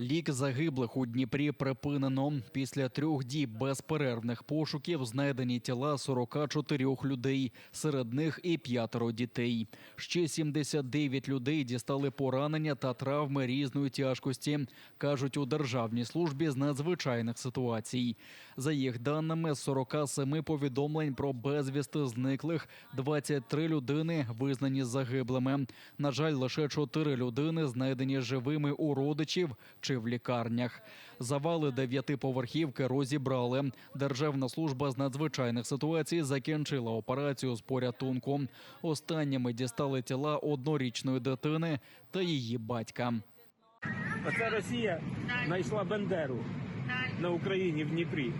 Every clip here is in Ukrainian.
Лік загиблих у Дніпрі припинено. Після трьох діб безперервних пошуків знайдені тіла 44 людей, серед них і п'ятеро дітей. Ще 79 людей дістали поранення та травми різної тяжкості, кажуть у Державній службі з надзвичайних ситуацій. За їх даними, з 47 повідомлень про безвісти зниклих 23 людини визнані загиблими. На жаль, лише 4 людини знайдені живими у родичів чи в лікарнях. Завали дев'ятиповерхівки розібрали. Державна служба з надзвичайних ситуацій закінчила операцію з порятунку. Останніми дістали тіла однорічної дитини та її батька. Оце Росія знайшла Бендеру на Україні в Дніпрі,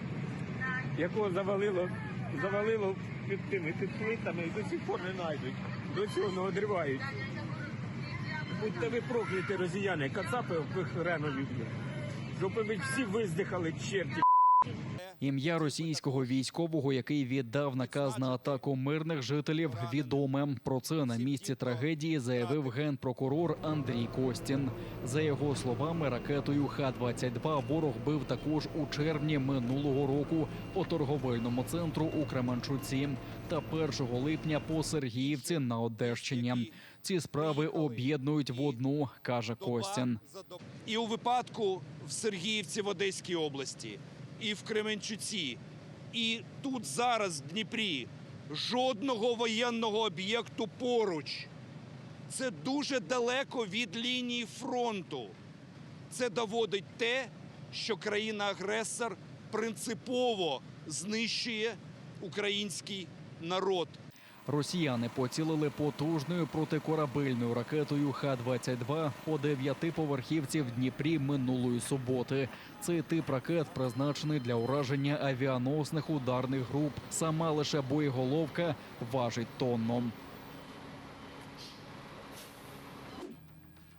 якого завалило, завалило під тими під плитами і до сих пор не знайдуть. До цього не одривають. Будьте ви прокляті росіяни, кацапи ренові. Щоб ви всі виздихали черті. Ім'я російського військового, який віддав наказ на атаку мирних жителів, відоме. Про це на місці трагедії заявив генпрокурор Андрій Костін. За його словами, ракетою Х-22 ворог бив також у червні минулого року по торговельному центру у Кременчуці та 1 липня по Сергіївці на Одещині. Ці справи об'єднують в одну, каже Костін. і у випадку в Сергіївці в Одеській області, і в Кременчуці, і тут зараз в Дніпрі жодного воєнного об'єкту поруч. Це дуже далеко від лінії фронту. Це доводить те, що країна-агресор принципово знищує український народ. Росіяни поцілили потужною протикорабельною ракетою Х-22 по дев'ятиповерхівці в Дніпрі минулої суботи. Цей тип ракет призначений для ураження авіаносних ударних груп. Сама лише боєголовка важить тонну.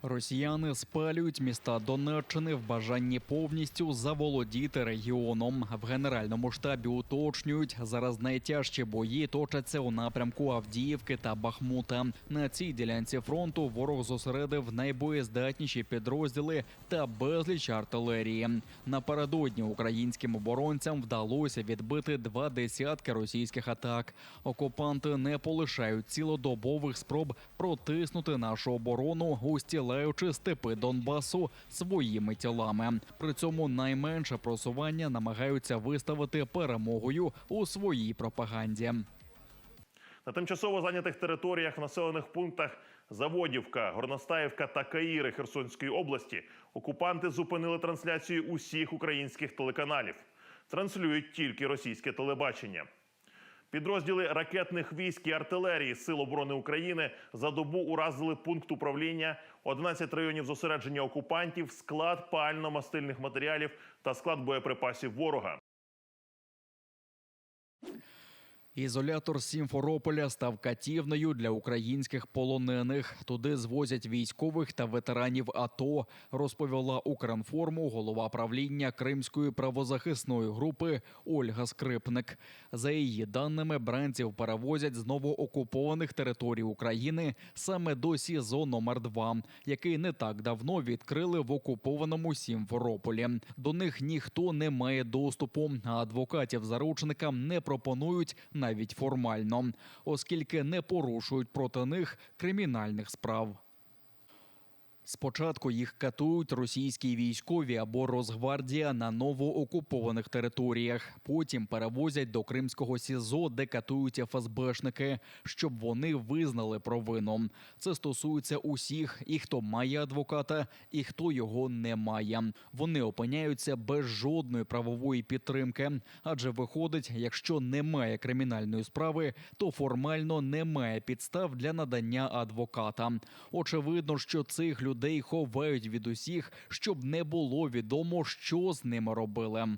Росіяни спалюють міста Донеччини в бажанні повністю заволодіти регіоном. В генеральному штабі уточнюють, зараз найтяжчі бої точаться у напрямку Авдіївки та Бахмута. На цій ділянці фронту ворог зосередив найбоєздатніші підрозділи та безліч артилерії. Напередодні українським оборонцям вдалося відбити два десятки російських атак. Окупанти не полишають цілодобових спроб протиснути нашу оборону, устілаючи степи Донбасу своїми тілами. При цьому найменше просування намагаються виставити перемогою у своїй пропаганді. На тимчасово зайнятих територіях населених пунктах Заводівка, Горностаївка та Каїри Херсонської області окупанти зупинили трансляцію усіх українських телеканалів. Транслюють тільки російське телебачення. Підрозділи ракетних військ і артилерії Сил оборони України за добу уразили пункт управління, 11 районів зосередження окупантів, склад пально-мастильних матеріалів та склад боєприпасів ворога. Ізолятор Сімферополя став катівнею для українських полонених. Туди звозять військових та ветеранів АТО, розповіла Укрінформу голова правління Кримської правозахисної групи Ольга Скрипник. За її даними, бранців перевозять з новоокупованих територій України саме до СІЗО номер 2 який не так давно відкрили в окупованому Сімферополі. До них ніхто не має доступу, а адвокатів заручникам не пропонують навіть формально, оскільки не порушують проти них кримінальних справ. Спочатку їх катують російські військові або Росгвардія на новоокупованих територіях. Потім перевозять до кримського СІЗО, де катують ФСБшники, щоб вони визнали провину. Це стосується усіх, і хто має адвоката, і хто його не має. Вони опиняються без жодної правової підтримки. Адже виходить, якщо немає кримінальної справи, то формально немає підстав для надання адвоката. Очевидно, що цих людей ховають від усіх, щоб не було відомо, що з ними робили.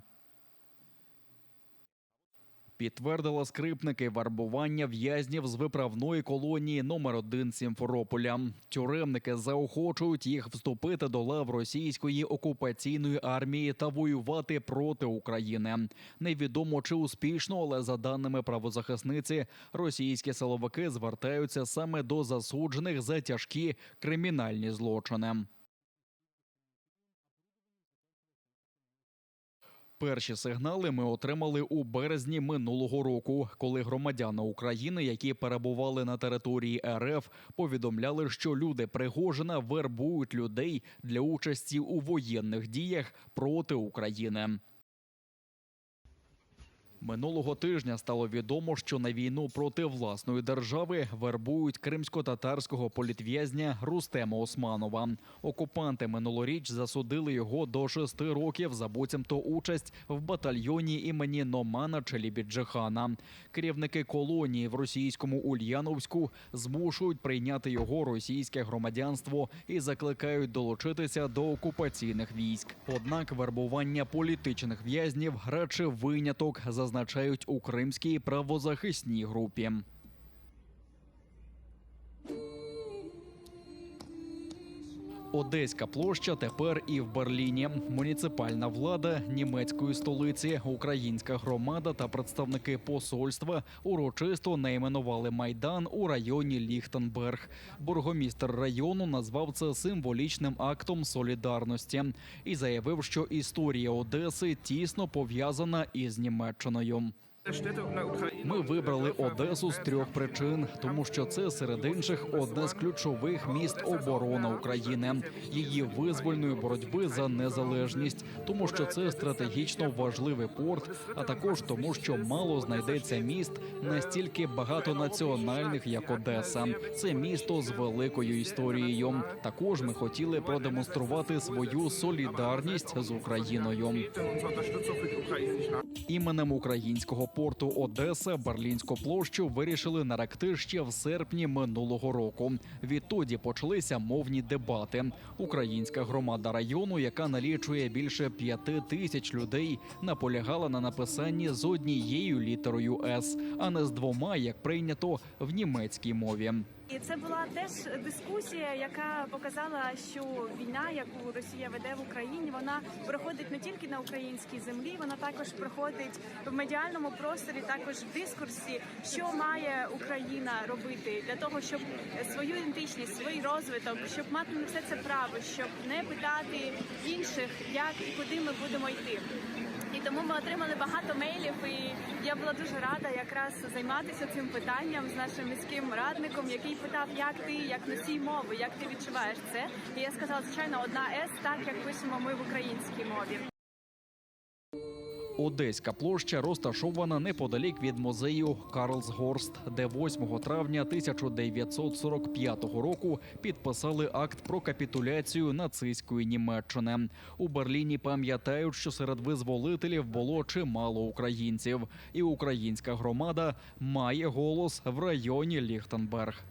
Підтвердила скрипники вербування в'язнів з виправної колонії номер 1 Сімферополя. Тюремники заохочують їх вступити до лав російської окупаційної армії та воювати проти України. Невідомо чи успішно, але за даними правозахисниці, російські силовики звертаються саме до засуджених за тяжкі кримінальні злочини. Перші сигнали ми отримали у березні минулого року, коли громадяни України, які перебували на території РФ, повідомляли, що люди Пригожина вербують людей для участі у воєнних діях проти України. Минулого тижня стало відомо, що на війну проти власної держави вербують кримсько-татарського політв'язня Рустема Османова. Окупанти минулоріч засудили його до шести років за буцімто участь в батальйоні імені Номана Челібіджихана. Керівники колонії в російському Ульяновську змушують прийняти його російське громадянство і закликають долучитися до окупаційних військ. Однак вербування політичних в'язнів радше виняток, зазначають у кримській правозахисній групі. Одеська площа тепер і в Берліні. Муніципальна влада німецької столиці, українська громада та представники посольства урочисто найменували майдан у районі Ліхтенберг. Бургомістр району назвав це символічним актом солідарності і заявив, що історія Одеси тісно пов'язана із Німеччиною. Ми вибрали Одесу з трьох причин, тому що це серед інших одне з ключових міст оборони України, її визвольної боротьби за незалежність, тому що це стратегічно важливий порт, а також тому, що мало знайдеться міст настільки багатонаціональних, як Одеса. Це місто з великою історією. Також ми хотіли продемонструвати свою солідарність з Україною. Іменем українського порту Одеса Берлінську площу вирішили наректи ще в серпні минулого року. Відтоді почалися мовні дебати. Українська громада району, яка налічує більше п'яти тисяч людей, наполягала на написанні з однією літерою С, а не з двома, як прийнято в німецькій мові. І це була теж дискусія, яка показала, що війна, яку Росія веде в Україні, вона проходить не тільки на українській землі, вона також проходить в медіальному просторі, також в дискурсі, що має Україна робити для того, щоб свою ідентичність, свій розвиток, щоб мати на все це право, щоб не питати інших, як і куди ми будемо йти. І тому ми отримали багато мейлів, і я була дуже рада якраз займатися цим питанням з нашим міським радником, який питав, як ти, як носій мови, як ти відчуваєш це. І я сказала, звичайно, одна С, так як пишемо ми в українській мові. Одеська площа розташована неподалік від музею Карлсгорст, де 8 травня 1945 року підписали акт про капітуляцію нацистської Німеччини. У Берліні пам'ятають, що серед визволителів було чимало українців, і українська громада має голос в районі Ліхтенберг.